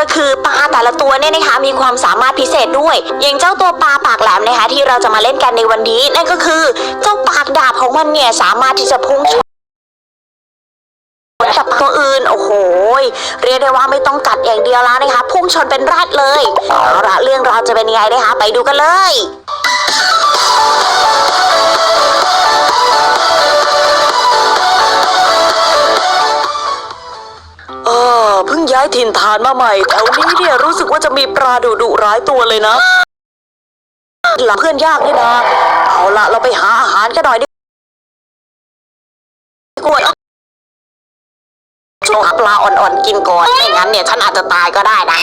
ก็คือปลาแต่ละตัวเนี่ยนะคะมีความสามารถพิเศษด้วย อย่างเจ้าตัวปลาปากแหลมนะคะที่เราจะมาเล่นกันในวันนี้นั่นก็คือเจ้าปากดาบของมันเนี่ยสามารถที่จะพุ่งชนกับตัวอื่นโอ้โหเรียกได้ว่าไม่ต้องกัดอย่างเดียวแล้วนะคะ พุ่งชนเป็นราดเลยเอาละเรื่องราวจะเป็นยังไงนะคะไปดูกันเลย ย้ายถิ่นฐานมาใหม่แถวนี้เนี่ยรู้สึกว่าจะมีปลาดุดุร้ายตัวเลยนะ หลังเพื่อนยากนี่นะเอาละเราไปหาอาหารกันหน่อยดิกล้วยช่วงหาปลาอ่อนๆกินก่อนไม่งั้นเนี่ยฉันอาจจะตายก็ได้นะ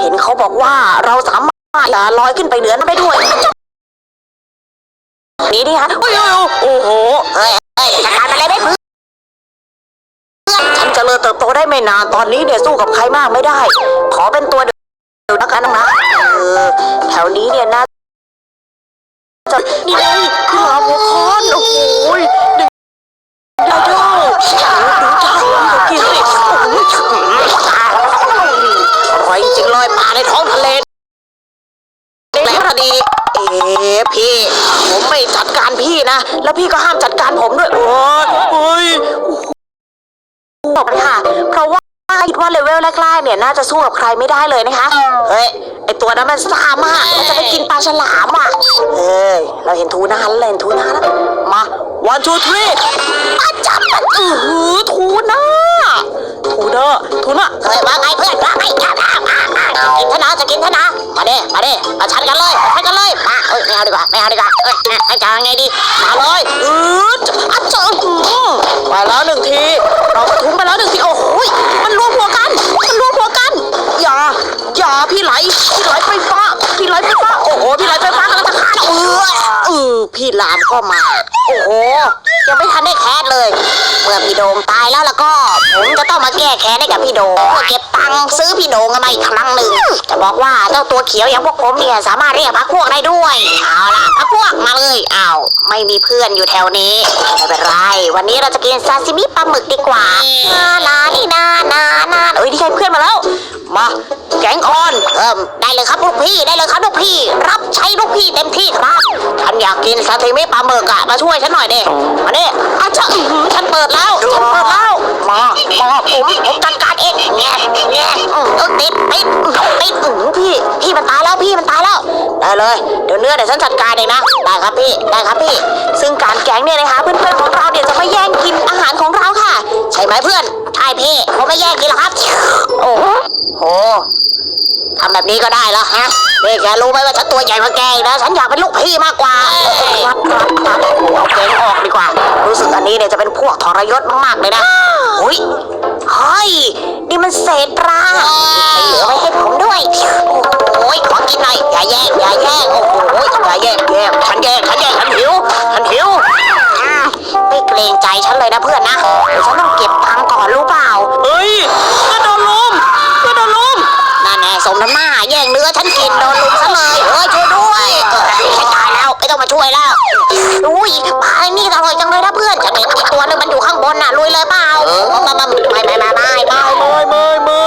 เห็นเขาบอกว่าเราสามารถลอยขึ้นไปเหนือนั้นได้ด้วยนี่ดิฮะโอ้โหเฮ้ยเฮ้ยจัดการมันเลยได้เพื่อ เจริญเติบโตได้ไม่นานตอนนี้เนี่ยสู้กับใครมากไม่ได้ ขอเป็นตัวเดียวแล้วกันนะเออแถวนี้เนี่ยน่าจะนี่ไงคือหาหัวค้อนโอ้โหยหนึ่งดาวเจ้าดูจ้ากินสิโอ้ยอร่อยจริงๆเลยปลาในท้องทะเลแล้วพอดีเอ๊ะพี่ ผมไม่จัดการพี่นะ แล้วพี่ก็ห้ามจัดการผมด้วยโอ้ยโอ้ย บอกเลยค่ะ เพราะว่าคิดว่าเลเวลแรกๆเนี่ยน่าจะสู้กับใครไม่ได้เลยนะคะ เฮ้ย ไอตัวนั้นมันซ่ามาก มันจะไปกินปลาฉลามอะเฮ้ย เราเห็นทูน่าแล้วเราเห็นทูน่าแล้ว มาวันทูทรีอาจับมันเออทูน่าทูน่าทูน่าเฮ้ยว่าไงเพื่อนว่าไงจับอะอะอะ กินเถอะนะจะกินเถอะนะมาเด้มาเด้มาชันกันเลยชันกันเลยมาเอ้ยไม่เอาดีกว่าไม่เอาดีกว่าเอ้ยให้จะยังไงดีมาเลยอืออัดเจอมไปแล้วหนึ่งทีเราถุงไปแล้วหนึ่งทีโอ้โหยมันรวมหัวกัน มันรวมหัวกันอย่าอย่าพี่ไหลพี่ไหลไฟฟ้าพี่ไหลไฟฟ้าโอ้โหพี่ไหลไฟฟ้ากำลังจะฆ่าเราเออ เอพี่ลามก็มา โอ้โหยังไม่ทันได้แคสเลย เมื่อพี่โดงตายแล้วแล้วก็ ผมจะต้องมาแก้แค้นให้กับพี่โดงเพื่อเก็บตังค์ซื้อพี่โดงกันมาอีกครั้งหนึ่งจะบอกว่าเจ้าตัวเขียวอย่างพวกผมเนี่ยสามารถเรียกพักพวกได้ด้วย เอาล่ะพักพวกมาเลยอ้าวไม่มีเพื่อนอยู่แถวนี้ไม่เป็นไร วันนี้เราจะกินซาซิมิปลาหมึกดีกว่านานานี่นานานาเอ้ยนี่ใช่เพื่อนมาแล้วมาแกงออนเอิ่มได้เลยครับลูกพี่ได้เลยครับลูกพี่ รับใช้ลูกพี่เต็มที่ครับฉันอยากกินซาซิมิปลาหมึกอะมาช่วยฉันหน่อยเด้มาเด้อาชะอื้อหือฉันเปิดแล้วฉันเปิดแล้วมามาผมผมจัดการเองแง่แง่อื้อเออติดติดอื้อติดอื้อพี่พี่มันตายแล้วพี่มันตายแล้วได้เลยเดี๋ยวเนื้อเดี๋ยวฉันจัดการเองนะได้ครับพี่ได้ครับพี่ ซึ่งการแกงเนี่ยนะคะเพื่อนๆของเราเนี่ยจะไม่แย่งกินอาหารของเราค่ะ ใช่ไหมเพื่อน ใช่พี่ ผมไม่แย่งกินหรอกครับ โอ้โหทำแบบนี้ก็ได้แล้วฮะนี่แกรู้ไหมว่าฉันตัวใหญ่กว่าแกอีกนะ ฉันอยากเป็นลูกพี่มากกว่าครับครับครับเอาเกงออกดีกว่า รู้สึกอันนี้เนี่ยจะเป็นพวกทรยศมากๆเลยนะอุ้ยเฮ้ย นี่มันเศษปลาเหลือไว้ให้ผมด้วย โอ้ยขอกินหน่อย อย่าแย่ง อย่าแย่ง โอ้โหอย่าแย่งแย่งฉันแย่ง ฉันแย่ง ฉันหิว ฉันหิวอืมไม่เกรงใจฉันเลยนะเพื่อนนะ มน้ำหาแย่งเนื้อฉันกินโดนลุมซะเลยเฮ้ยช่วยด้วยเออฉันตายแล้วไม่ต้องมาช่วยแล้วอุ้ยปลาไอ้นี่อร่อยจังเลยนะเพื่อนฉันเห็นอีกตัวนึงมันอยู่ข้างบนน่ะลุยเลยเปล่ามามาไม่ไม่ไม่ไม่ไม่ไม่ไม่ไม่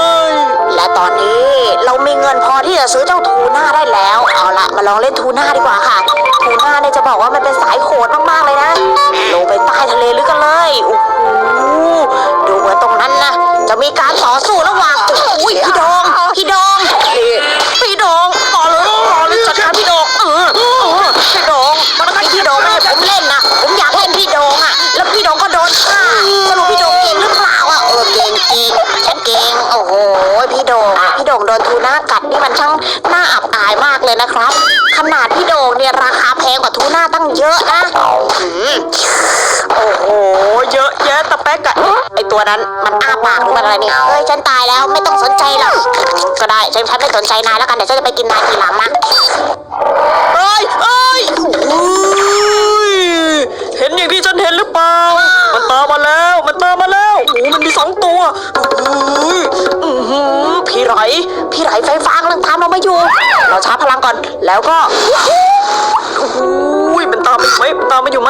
และตอนนี้เรามีเงินพอที่จะซื้อเจ้าทูน่าได้แล้ว เอาละมาลองเล่นทูน่าดีกว่าค่ะ ทูน่าเนี่ยจะบอกว่ามันเป็นสายโหดมากๆเลยนะลงไปใต้ทะเลลึกกันเลยโอ้โหดูเหมือนตรงนั้นนะจะมีการ เยอะนะอืมโอ้โห เยอะแยะตะแป๊กอะไอตัวนั้นมันอ้าปากหรือมันอะไรเนี่ยเฮ้ยฉันตายแล้วไม่ต้องสนใจหรอกก็ได้ฉันฉันไม่สนใจนายแล้วกันเดี๋ยวฉันจะไปกินนายทีหลังนะเอ้ยเอ้ยโอ้ยเห็นอย่างที่ฉันเห็นหรือเปล่า มันตามมาแล้ว มันตามมาแล้วโอ้โหมันมีสองตัวโอ้ยอื้อหือพี่ไหลพี่ไหลไฟฟ้ากำลังตามเรามาอยู่ เราชาร์จพลังก่อนแล้วก็ โอ้ยเป็นตามมาอยู่ไหมเป็นตามมาอยู่ไหม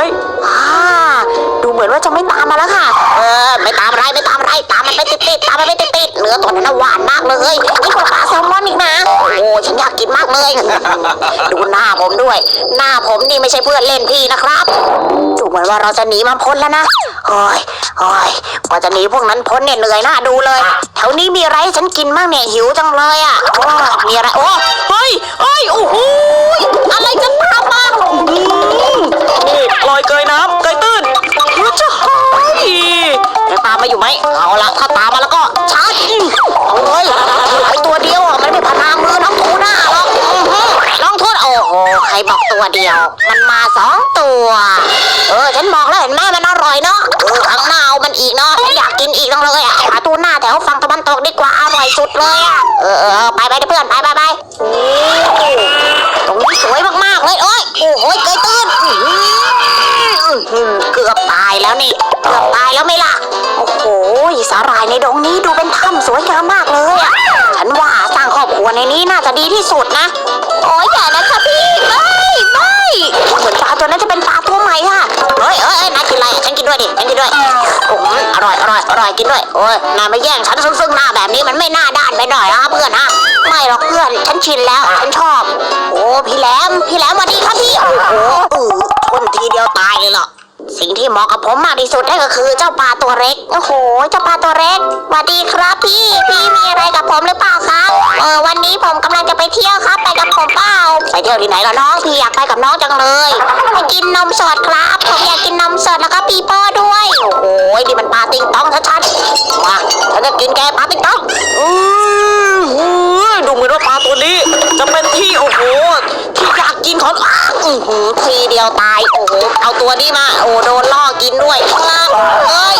เหมือนว่าจะไม่ตามมาแล้วค่ะ เออ ไม่ตามอะไรไม่ตามอะไรตามมันไปติดติดๆตามมันไปติดติดๆเหนื้อตัวนั้นน่ะหวานมากเลยนี่กว่าปลาแซลมอนอีกนะ โอ้โหฉันอยากกินมากเลย ดูหน้าผมด้วย หน้าผมนี่ไม่ใช่เพื่อนเล่นพี่นะครับ ดูเหมือนว่าเราจะหนีมันพ้นแล้วนะโอ้ยโอ้ยกว่าจะหนีพวกนั้นพ้นเนี่ยเหนื่อยหน้าดูเลย แถวนี้มีอะไรให้ฉันกินบ้างเนี่ยหิวจังเลยอะโอ้ยมีอะไรโอ้เฮ้ยเฮ้ยโอ้โหยอะไรจะตามมา ยว มันมาสองตัว เออ ฉันบอกแล้วเห็นไหมมันอร่อยเนาะเออครั้งหน้าเอามันอีกเนาะฉันอยากกินอีกจังเลยอะหาตัวหน้าแถวฝั่งตะวันตกดีกว่าอร่อยสุดเลยอะเออเออไปไปเพื่อนไปไปไปโอ้ตรงนี้สวยมากๆเลยโอ้ยโอ้โหเกยตื้นอื้อหืออื้อหือเกือบตายแล้วนี่เกือบตายแล้วไม่ล่ะโอ้โหสาหร่ายในดงนี้ดูเป็นถ้ำสวยงามมากเลยอะฉันว่าสร้างครอบครัวในนี้น่าจะดีที่สุดนะ โอ้ยอย่านะคะพี่ เหมือนปลาตัวนั้นจะเป็นปลาตัวใหม่ค่ะเฮ้ยเอ้ยเอ้ยนายกินอะไรอะฉันกินด้วยดิฉันกินด้วยโอ้โหอร่อยอร่อยอร่อยกินด้วยโอ้ยนายมาแย่งฉันซึ่งซึ่งหน้าแบบนี้มันไม่น่าด้านไปหน่อยนะเพื่อนฮะไม่หรอกเพื่อนฉันชินแล้วฉันชอบ โอ้พี่แหลมพี่แหลมสวัสดีครับพี่โอ้โหอือชนทีเดียวตายเลยเหรอ สิ่งที่เหมาะกับผมมากที่สุดนั่นก็คือเจ้าปลาตัวเล็ก โอ้โห เจ้าปลาตัวเล็กสวัสดีครับพี่ พี่มีอะไรกับผมหรือเปล่าครับ เออวันนี้ผมกำลังจะไปเที่ยวครับ ไปกับผมเปล่า ไปเที่ยวที่ไหนล่ะน้อง พี่อยากไปกับน้องจังเลย ไปกินนมสดครับ ผมอยากกินนมสดแล้วก็ปีโป้ด้วย โอ้โหนี่มันปลาติงต้องชัดๆ มาฉันจะกินแกปลาติงต้องอือดูเหมือนว่าปลาตัวนี้ จะเป็นที่โอ้โหที่อยากกินของ หูทีเดียวตาย โอ้โห เอาตัวนี้มา โอ้โดนล่อกินด้วยเฮ้ย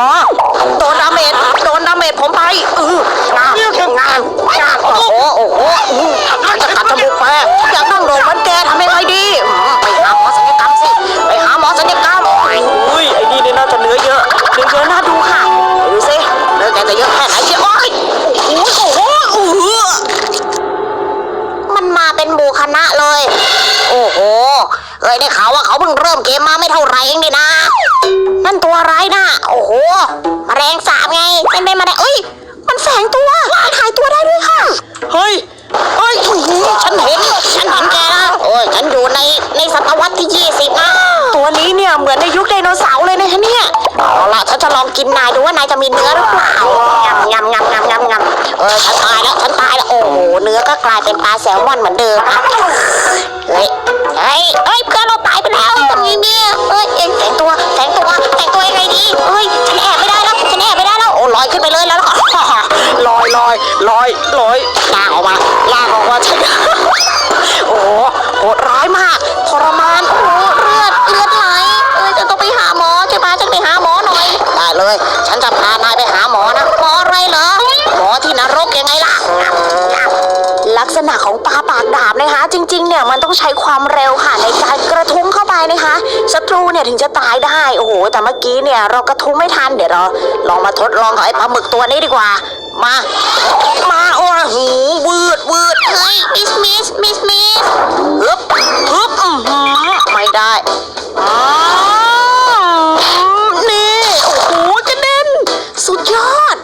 ออมาโดนดาเมจโดนดาเมจผมไปเอองานงานงานโอ้โหโอ้โหอื้อฉันจะตัดจมูกแกอยากนั่งโดดเหมือนแกทำยังไงดีอืมไปหาหมอศัลยกรรมสิไปหาหมอศัลยกรรมอุ้ยไอ้นี่เนี่ยน่าจะเนื้อเยอะเนื้อเยอะน่าดูค่ะดูสิเรื่องแกจะเยอะแค่ไหนเชียวโอ้ยโอ้ยโอ้โหเออมันมาเป็นหมู่คณะเลย โอ้โหเอ้ยได้ข่าวว่าเขาเพิ่งเริ่มเกมมาไม่เท่าไหร่เองดินะ นั่นตัวอะไรนะโอ้โหแมลงสาบไงเป็นเป็นแมลงเอ้ย มันแฝงตัวมันหายตัวได้ด้วยค่ะ เฮ้ยเฮ้ยอื้อหือฉันเห็น ฉันเห็นแกนะโอ้ย ฉันอยู่ในในศตวรรษที่ยี่สิบนะตัวนี้เนี่ยเหมือนในยุคไดโนเสาร์เลยนะคะเนี่ยเอาละฉันจะลองกินนายดูว่านายจะมีเนื้อหรือเปล่างำงำงำงำงำงำเออฉันตายแล้วฉันตายแล้วโอ้โหเนื้อก็กลายเป็นปลาแซลมอนเหมือนเดิมอะเฮ้ยเฮ้ยเฮ้ยเพื่อนเราตายไปแล้ว เฮ้ยฉันแอบไม่ได้แล้วฉันแอบไม่ได้แล้วโอ้ลอยขึ้นไปเลยแล้วก็ ลอยลอยลอยลอยลากออกมาลากออกมาฉัน โอ้โหโหดร้ายมากทรมานโอ้โหเลือดเลือดไหลเอ้ยจะต้องไปหาหมอใช่ไหมฉันไปหาหมอหน่อยได้เลย ฉันจะพานายไปหาหมอนะหมออะไรเหรอหมอที่นรกยังไงล่ะ ลักษณะของปลาปากดาบนะคะ จริง ๆ เนี่ยมันต้องใช้ความเร็วค่ะในการกระทุ้ง นะคะศัตรูเนี่ยถึงจะตายได้โอ้โหแต่เมื่อกี้เนี่ยเรากระทุ้งไม่ทันเดี๋ยวเราลองมาทดลองกับไอ้ปลาหมึกตัวนี้ดีกว่า มามาโอ้โหวืดวืดเฮ้ยมิสมิสมิสมิสฮึบฮึบอื้อหือไม่ได้อ้าวนี่โอ้โหกระเด็นสุดยอด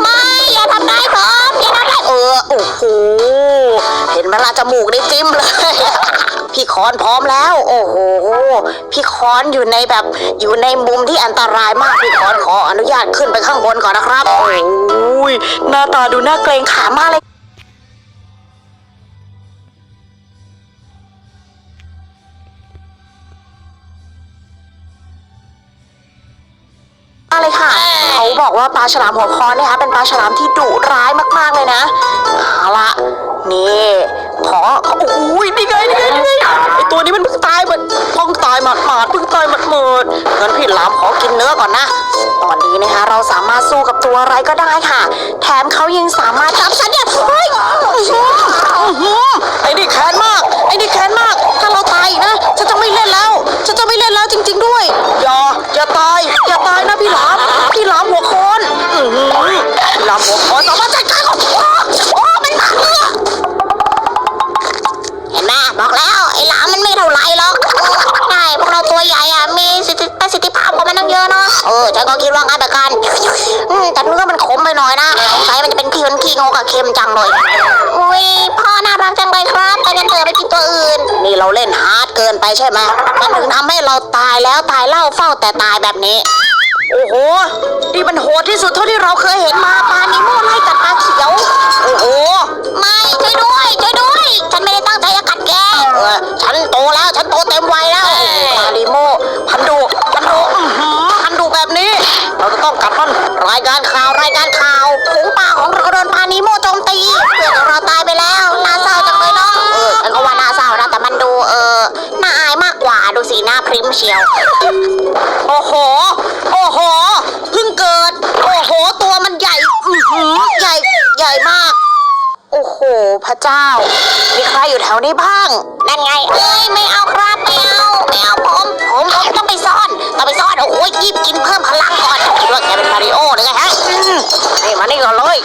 ไม่อย่าทำร้ายผมอย่าทำร้ายเออโอ้โหเห็นไหมล่ะจมูกได้จิ้มเลย พี่คอนพร้อมแล้ว โอ้โห พี่คอนอยู่ในแบบอยู่ในมุมที่อันตรายมาก พี่คอนขออนุญาตขึ้นไปข้างบนก่อนนะครับ โอ้ยหน้าตาดูน่าเกรงขามมากเลย มากเลยค่ะ เขาบอกว่าปลาฉลามหัวคอนเนี่ยคะเป็นปลาฉลามที่ดุร้ายมากๆเลยนะเอาละนี่ขอขอโอ้ยนี่ไงนี่ไงนี่ไงไอตัวนี้มันเพิ่งตายเหมือนเพิ่งตายหมาดหมาดๆเพิ่งตายหมาดหมาดองั้นพี่หลามขอกินเนื้อก่อนนะ ตอนนี้นะคะเราสามารถสู้กับตัวอะไรก็ได้ค่ะ แถมเขายังสามารถจับฉันเนี่ยเฮ้ยอื้อหืออื้อหือไอ้นี่แค้นมาก ไอ้นี่แค้นมาก ถ้าเราตายอีกนะฉันจะไม่เล่นแล้ว น้อมันขมไปหน่อยนะสงสัยมันจะเป็นขี้มันขี้งกกับเค็มจังเลย อุ้ยพ่อน่ารักจังเลยครับไปกันเถอะไปกินตัวอื่น นี่เราเล่นฮาร์ดเกินไปใช่ไหมมันถึงทำให้เราตายแล้วตายเล่าเฝ้าแต่ตายแบบนี้ โอ้โหนี่มันโหดที่สุดเท่าที่เราเคยเห็นมาปลานิโมไล่กัดปลาเขียว โอ้โห ไม่ช่วยด้วยช่วยด้วย ฉันไม่ได้ตั้งใจจะกัดแก เออ ฉันโตแล้วฉันโตเต็มวัยแล้ว หน้าพริ้มเชียว โอ้โห โอ้โห เพิ่งเกิด โอ้โห ตัวมันใหญ่ อือหือใหญ่ ใหญ่มาก โอ้โห พระเจ้า มีใครอยู่แถวนี้บ้าง นั่นไง เอ้ย ไม่เอาครับ ไม่เอา ไม่เอาผม ผมผมต้องไปซ่อน ต้องไปซ่อน โอ้โหรีบกินเพิ่มพลังก่อนคิดว่าแกเป็นมาริโอหรือไงฮะอืมนี่มานี่ก่อนเลย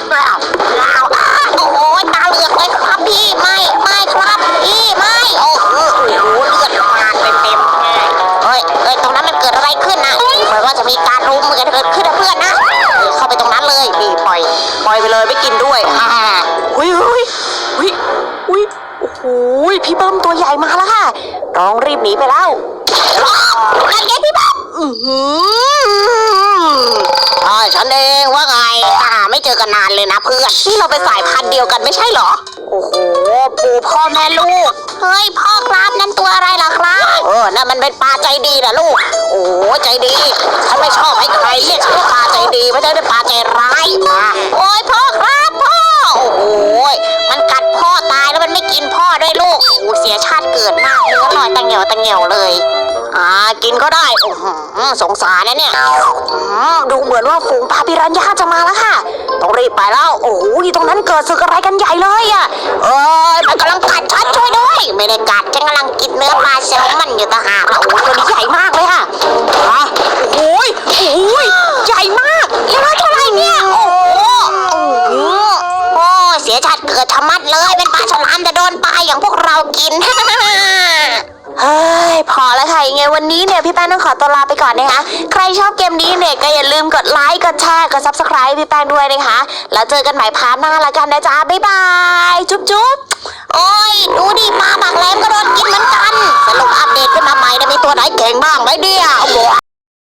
นเองว่าไงอ่าไม่เจอกันนานเลยนะเพื่อนนี่เราเป็นสายพันธุ์เดียวกันไม่ใช่เหรอ โอ้โหปู่พ่อแม่ลูก เฮ้ยพ่อครับนั่นตัวอะไรล่ะครับ เออนั่นมันเป็นปลาใจดีนะลูก โอ้โหใจดี ฉันไม่ชอบให้ใครเรียกฉันว่าปลาใจดีไม่ใช่เป็นปลาใจร้ายมาโอ้ยพ่อครับพ่อ โอ้โหยมันกัดพ่อตายแล้วมันไม่กินพ่อด้วยลูกโอ้เสียชาติเกิดมากเนื้อลอยตังเหนียวตังเหนียวเลย กินก็ได้โอ้โหสงสารนะเนี่ยอืมดูเหมือนว่าฝูงปลาปิรันย่าจะมาแล้วค่ะ ต้องรีบไปแล้ว โอ้โหอยู่ตรงนั้นเกิดศึกอะไรกันใหญ่เลยอะเอ้ยมันกำลังกัดฉันช่วยด้วย ไม่ได้กัดฉันกำลังกินเนื้อปลาแซลมอนอยู่ต่างหากโอ้โหตัวนี้ใหญ่มากเลยค่ะอะโอ้ยโอ้ยใหญ่มากเยอะเท่าไหร่เนี่ยโอ้โหโอ้ยเสียชาติเกิดชะมัดเลยเป็นปลาฉลามแต่โดนปลาอย่างพวกเรากิน เฮ้ยพอแล้วค่ะยังไงวันนี้เนี่ยพี่แป้งต้องขอตัวลาไปก่อนนะคะ ใครชอบเกมนี้เนี่ยก็อย่าลืมกดไลค์กดแชร์กด subscribe พี่แป้งด้วยนะคะ แล้วเจอกันใหม่พาร์ทหน้าละกันนะจ๊ะบ๊ายบาย จุ๊บจุ๊บโอ้ยดูดิปลาปากแหลมก็โดนกินเหมือนกันสรุปอัปเดตขึ้นมาใหม่นะมีตัวไหนเก่งบ้างไหมเดียว